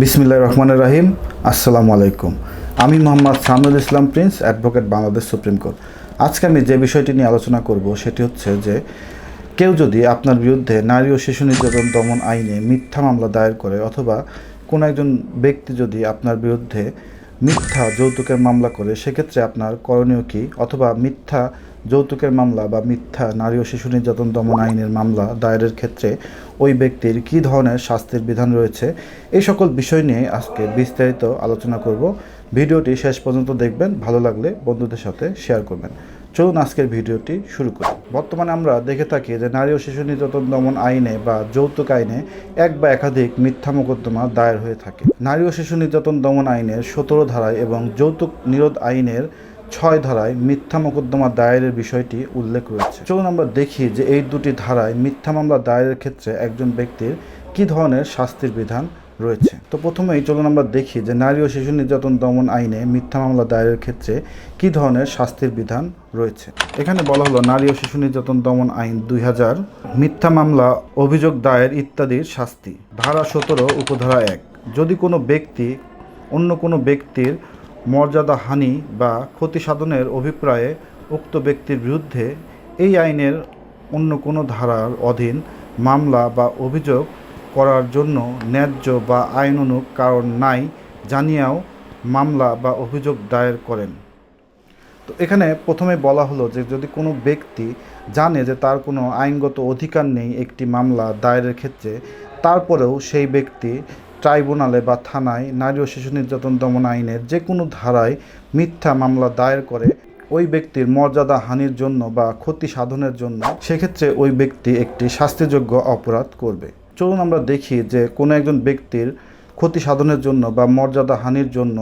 বিসমিল্লাহ রহমানের রাহিম, আসসালামু আলাইকুম। আমি Mohammad Samnul Islam prince, advocate Bangladesh supreme court. আজকে আমি যে বিষয়টি নিয়ে আলোচনা করব, সেটি হচ্ছে যে, কেউ যদি আপনার বিরুদ্ধে নারী ও শিশু নির্যাতন দমন আইনে মিথ্যা মামলা দায়ের করে অথবা কোনো একজন ব্যক্তি যদি আপনার বিরুদ্ধে মিথ্যা যৌতুকের মামলা করে, সেক্ষেত্রে আপনার করণীয় কী? অথবা মিথ্যা যৌতুকের মামলা বা মিথ্যা নারী ও শিশু নির্যাতন দমন আইনের মামলা দায়েরের ক্ষেত্রে ওই ব্যক্তির কি ধরনের শাস্তির বিধান রয়েছে? এই সকল বিষয় নিয়ে আজকে বিস্তারিত আলোচনা করব। ভিডিওটি শেষ পর্যন্ত দেখবেন, ভালো লাগলে বন্ধুদের সাথে শেয়ার করবেন। চলুন আজকের ভিডিওটি শুরু করি। বর্তমানে আমরা দেখে থাকি যে নারী ও শিশু নির্যাতন দমন আইনে বা যৌতুক আইনে এক বা একাধিক মিথ্যা মোকদ্দমা দায়ের হয়ে থাকে। নারী ও শিশু নির্যাতন দমন আইনের সতেরো ধারায় এবং যৌতুক নিরোধ আইনের ছয় ধারায় মিথ্যা মোকদ্দমা দায়েরের বিষয়টি উল্লেখ রয়েছে। চলুন আমরা দেখি যে এই দুটি ধারায় মিথ্যা মামলা দায়েরের ক্ষেত্রে একজন ব্যক্তির কী ধরনের শাস্তির বিধান রয়েছে। তো প্রথমেই চলুন আমরা দেখি যে নারী ও শিশু নির্যাতন দমন আইনে মিথ্যা মামলা দায়েরের ক্ষেত্রে কী ধরনের শাস্তির বিধান রয়েছে? এখানে বলা হলো, নারী ও শিশু নির্যাতন দমন আইন দুই হাজার, মিথ্যা মামলা, অভিযোগ দায়ের ইত্যাদির শাস্তি। ধারা সতেরো, উপধারা এক। যদি কোনো ব্যক্তি, অন্য কোনো ব্যক্তির মর্যাদা, হানি বা ক্ষতি সাধনের অভিপ্রায়ে উক্ত ব্যক্তির বিরুদ্ধে এই আইনের অন্য কোনো ধারার অধীন মামলা বা অভিযোগ করার জন্য ন্যায্য বা আইনানুগ কারণ নাই জানিয়াও মামলা বা অভিযোগ দায়ের করেন। তো এখানে প্রথমে বলা হলো যে যদি কোনো ব্যক্তি জানে যে তার কোনো আইনগত অধিকার নেই একটি মামলা দায়েরের ক্ষেত্রে, তারপরেও সেই ব্যক্তি ট্রাইব্যুনালে বা থানায় নারী ও শিশু নির্যাতন দমন আইনের যে কোনো ধারায় মিথ্যা মামলা দায়ের করে, ওই ব্যক্তির মর্যাদা হানির জন্য বা ক্ষতি সাধনের জন্য সেক্ষেত্রে ওই ব্যক্তি একটি শাস্তিযোগ্য অপরাধ করবে। চলুন আমরা দেখি যে কোনো একজন ব্যক্তির ক্ষতি সাধনের জন্য বা মর্যাদা হানির জন্য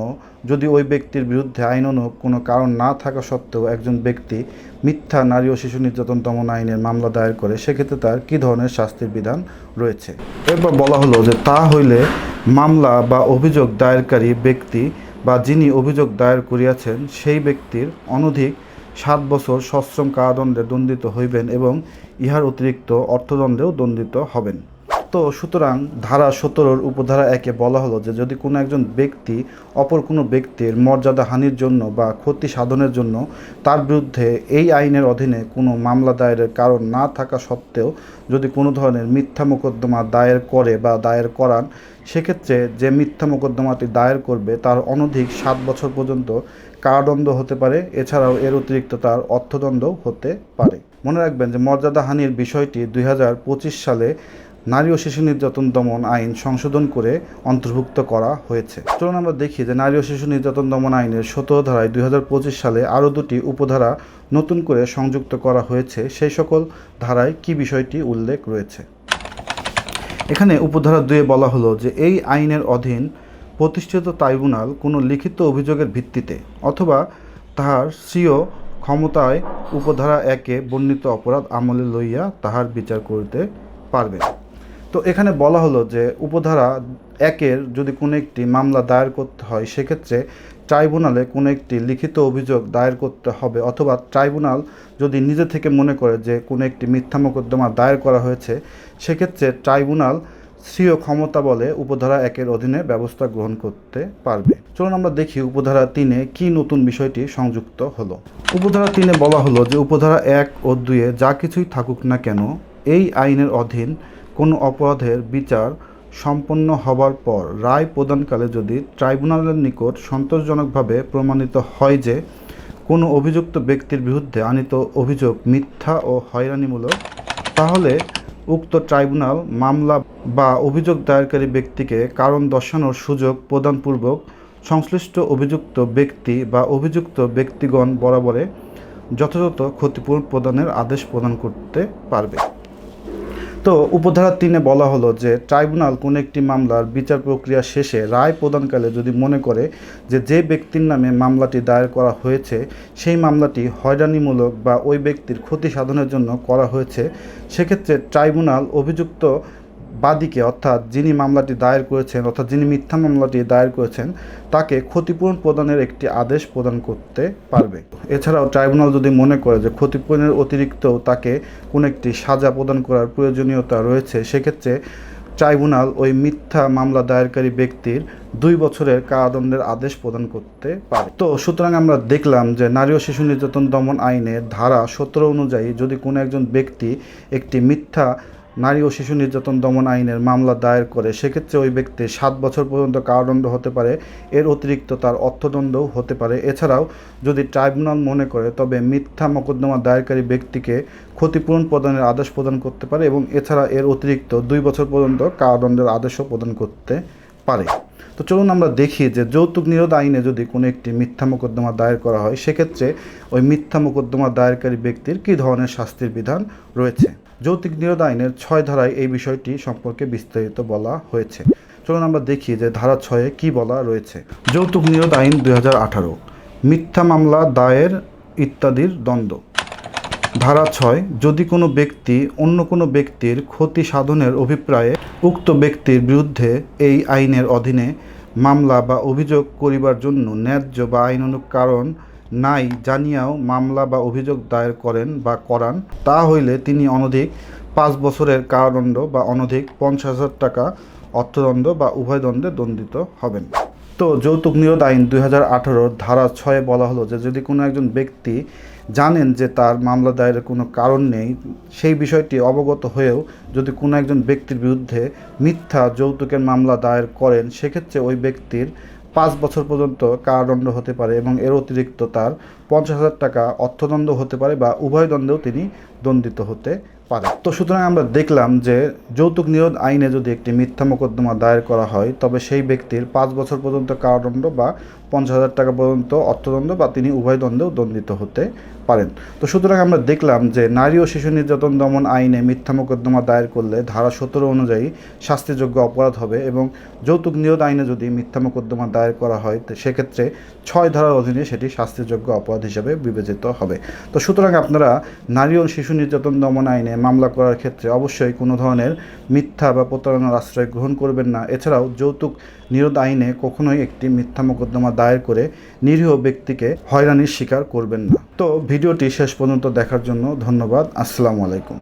যদি ওই ব্যক্তির বিরুদ্ধে আইনানুগ কোনো কারণ না থাকা সত্ত্বেও একজন ব্যক্তি মিথ্যা নারী ও শিশু নির্যাতন দমন আইনের মামলা দায়ের করে, সেক্ষেত্রে তার কী ধরনের শাস্তির বিধান রয়েছে? এরপর বলা হলো যে তা হইলে মামলা বা অভিযোগ দায়েরকারী ব্যক্তি বা যিনি অভিযোগ দায়ের করিয়াছেন, সেই ব্যক্তির অনধিক সাত বছর সশ্রম কারাদণ্ডে দণ্ডিত হইবেন এবং ইহার অতিরিক্ত অর্থদণ্ডেও দণ্ডিত হবেন। তো সুতরাং ধারা সতেরোর উপধারা একে বলা হলো যে যদি কোনো একজন ব্যক্তি অপর কোনো ব্যক্তির মর্যাদা হানির জন্য বা ক্ষতি সাধনের জন্য তার বিরুদ্ধে এই আইনের অধীনে কোনো মামলা দায়েরের কারণ না থাকা সত্ত্বেও যদি কোনো ধরনের মিথ্যা মোকদ্দমা দায়ের করে বা দায়ের করান, সেক্ষেত্রে যে মিথ্যা মোকদ্দমাটি দায়ের করবে তার অনধিক সাত বছর পর্যন্ত কারাদণ্ড হতে পারে। এছাড়াও এর অতিরিক্ত তার অর্থদণ্ড হতে পারে। মনে রাখবেন যে মর্যাদাহানির বিষয়টি দুই হাজার পঁচিশ সালে নারী ও শিশু নির্যাতন দমন আইন সংশোধন করে অন্তর্ভুক্ত করা হয়েছে। চলুন আমরা দেখি যে নারী ও শিশু নির্যাতন দমন আইনের সতেরো ধারায় দুই হাজার পঁচিশ সালে আরও দুটি উপধারা নতুন করে সংযুক্ত করা হয়েছে। সেই সকল ধারায় কি বিষয়টি উল্লেখ রয়েছে? এখানে উপধারা দুয়ে বলা হলো যে এই আইনের অধীন প্রতিষ্ঠিত ট্রাইব্যুনাল কোনো লিখিত অভিযোগের ভিত্তিতে অথবা তাহার স্বীয় ক্ষমতায় উপধারা একে বর্ণিত অপরাধ আমলে লইয়া তাহার বিচার করিতে পারবে তো এখানে বলা হলো যে উপধারা একের যদি কোনো একটি মামলা দায়ের করতে হয়, সেক্ষেত্রে ট্রাইব্যুনালে কোনো একটি লিখিত অভিযোগ দায়ের করতে হবে অথবা ট্রাইব্যুনাল যদি নিজে থেকে মনে করে যে কোনো একটি মিথ্যা মোকদ্দমা দায়ের করা হয়েছে, সেক্ষেত্রে ট্রাইব্যুনাল স্বীয় ক্ষমতা বলে উপধারা একের অধীনে ব্যবস্থা গ্রহণ করতে পারবে। চলুন আমরা দেখি উপধারা তিনে কি নতুন বিষয়টি সংযুক্ত হলো। উপধারা তিনে বলা হলো যে উপধারা এক ও দুয়ে যা কিছুই থাকুক না কেন, এই আইনের অধীন কোনো অপরাধের বিচার সম্পন্ন হবার পর রায় প্রদানকালে যদি ট্রাইব্যুনালের নিকট সন্তোষজনকভাবে প্রমাণিত হয় যে কোনো অভিযুক্ত ব্যক্তির বিরুদ্ধে আনিত অভিযোগ মিথ্যা ও হয়রানিমূলক, তাহলে উক্ত ট্রাইব্যুনাল মামলা বা অভিযোগ দায়েরকারী ব্যক্তিকে কারণ দর্শানোর সুযোগ প্রদানপূর্বক সংশ্লিষ্ট অভিযুক্ত ব্যক্তি বা অভিযুক্ত ব্যক্তিগণ বরাবরে যথাযথ ক্ষতিপূরণ প্রদানের আদেশ প্রদান করতে পারবে। তো উপধারা তিনে বলা হলো যে ট্রাইব্যুনাল কোনো একটি মামলার বিচার প্রক্রিয়া শেষে রায় প্রদানকালে যদি মনে করে যে যে ব্যক্তির নামে মামলাটি দায়ের করা হয়েছে, সেই মামলাটি হয়রানিমূলক বা ওই ব্যক্তির ক্ষতি সাধনের জন্য করা হয়েছে, সেক্ষেত্রে ট্রাইব্যুনাল অভিযুক্ত বাদীকে, অর্থাৎ যিনি মামলাটি দায়ের করেছেন, অর্থাৎ যিনি মিথ্যা মামলাটি দায়ের করেছেন, তাকে ক্ষতিপূরণ প্রদানের একটি আদেশ প্রদান করতে পারবে। এছাড়াও ট্রাইব্যুনাল যদি মনে করে যে ক্ষতিপূরণের অতিরিক্ত তাকে কোনো একটি সাজা প্রদান করার প্রয়োজনীয়তা রয়েছে, সেক্ষেত্রে ট্রাইব্যুনাল ওই মিথ্যা মামলা দায়েরকারী ব্যক্তির দুই বছরের কারাদণ্ডের আদেশ প্রদান করতে পারে। তো সুতরাং আমরা দেখলাম যে নারী ও শিশু নির্যাতন দমন আইনের ধারা সতেরো অনুযায়ী যদি কোনো একজন ব্যক্তি একটি মিথ্যা নারী ও শিশু নির্যাতন দমন আইনের মামলা দায়ের করে, সেক্ষেত্রে ওই ব্যক্তি সাত বছর পর্যন্ত কারাদণ্ড হতে পারে, এর অতিরিক্ত তার অর্থদণ্ডও হতে পারে। এছাড়াও, যদি ট্রাইব্যুনাল মনে করে, তবে মিথ্যা মকদ্দমা দায়েরকারী ব্যক্তিকে ক্ষতিপূরণ প্রদানের আদেশ প্রদান করতে পারে এবং এছাড়া এর অতিরিক্ত দুই বছর পর্যন্ত কারাদণ্ডের আদেশও প্রদান করতে পারে। তো চলুন আমরা দেখি যে যৌতুক নিরোধ আইনে যদি কোনো একটি মিথ্যা মোকদ্দমা দায়ের করা হয়, সেক্ষেত্রে ওই মিথ্যা মোকদ্দমা দায়েরকারী ব্যক্তির কী ধরনের শাস্তির বিধান রয়েছে? যৌতুক নিরোধ আইনের ছয় ধারায় এই বিষয়টি সম্পর্কে বিস্তারিত বলা হয়েছে। চলুন আমরা দেখি যে ধারা ছয়ে কি বলা রয়েছে। যৌতুক নিরোধ আইন দু হাজার আঠারো, মিথ্যা মামলা, দায়ের ইত্যাদির দ্বন্দ্ব। ধারা ছয়, যদি কোনো ব্যক্তি অন্য কোনো ব্যক্তির ক্ষতি সাধনের অভিপ্রায়ে উক্ত ব্যক্তির বিরুদ্ধে এই আইনের অধীনে মামলা বা অভিযোগ করিবার জন্য ন্যায্য বা আইনানুগ কারণ নাই জানিয়াও মামলা বা অভিযোগ দায়ের করেন বা করান, তা হইলে তিনি অনধিক পাঁচ বছরের কারাদণ্ড বা অনধিক পঞ্চাশ হাজার টাকা অর্থদণ্ড বা উভয় দণ্ডে দণ্ডিত হবেন। তো যৌতুক নিরোধ আইন দুই ধারা ছয়ে বলা হলো যে যদি কোনো একজন ব্যক্তি জানেন যে তার মামলা দায়েরের কোনো কারণ নেই, সেই বিষয়টি অবগত হয়েও যদি কোনো একজন ব্যক্তির বিরুদ্ধে মিথ্যা যৌতুকের মামলা দায়ের করেন, সেক্ষেত্রে ওই ব্যক্তির পাঁচ বছর পর্যন্ত কারাদণ্ড হতে পারে এবং এর অতিরিক্ত তার পঞ্চাশ হাজার টাকা অর্থদণ্ড হতে পারে বা উভয় দণ্ডেও তিনি দণ্ডিত হতে পারে। তো সুতরাং আমরা দেখলাম যে যৌতুক নিরোধ আইনে যদি একটি মিথ্যা মোকদ্দমা দায়ের করা হয়, তবে সেই ব্যক্তির পাঁচ বছর পর্যন্ত কারাদণ্ড বা পঞ্চাশ হাজার টাকা পর্যন্ত অর্থদণ্ড বা তিনি উভয় দণ্ডেও দণ্ডিত হতে পারেন। তো সুতরাং আমরা দেখলাম যে নারী ও শিশু নির্যাতন দমন আইনে মিথ্যা মোকদ্দমা দায়ের করলে ধারা সতেরো অনুযায়ী শাস্তিযোগ্য অপরাধ হবে এবং যৌতুক নিরোধ আইনে যদি মিথ্যা মোকদ্দমা দায়ের করা হয় সেক্ষেত্রে ছয় ধারার অধীনে সেটি শাস্তিযোগ্য অপরাধ হিসেবে বিবেচিত হবে। তো সুতরাং আপনারা নারী ও শিশু নির্যাতন দমন আইনে মামলা করার ক্ষেত্রে অবশ্যই কোনো ধরনের মিথ্যা বা প্রতারণার আশ্রয় গ্রহণ করবেন না। এছাড়াও যৌতুক নিরোধ আইনে কখনোই একটি মিথ্যা মোকদ্দমা দায়ের করে নিরীহ ব্যক্তিকে হয়রানির শিকার করবেন না। তো ভিডিওটি শেষ পর্যন্ত দেখার জন্য ধন্যবাদ। আসসালামু আলাইকুম।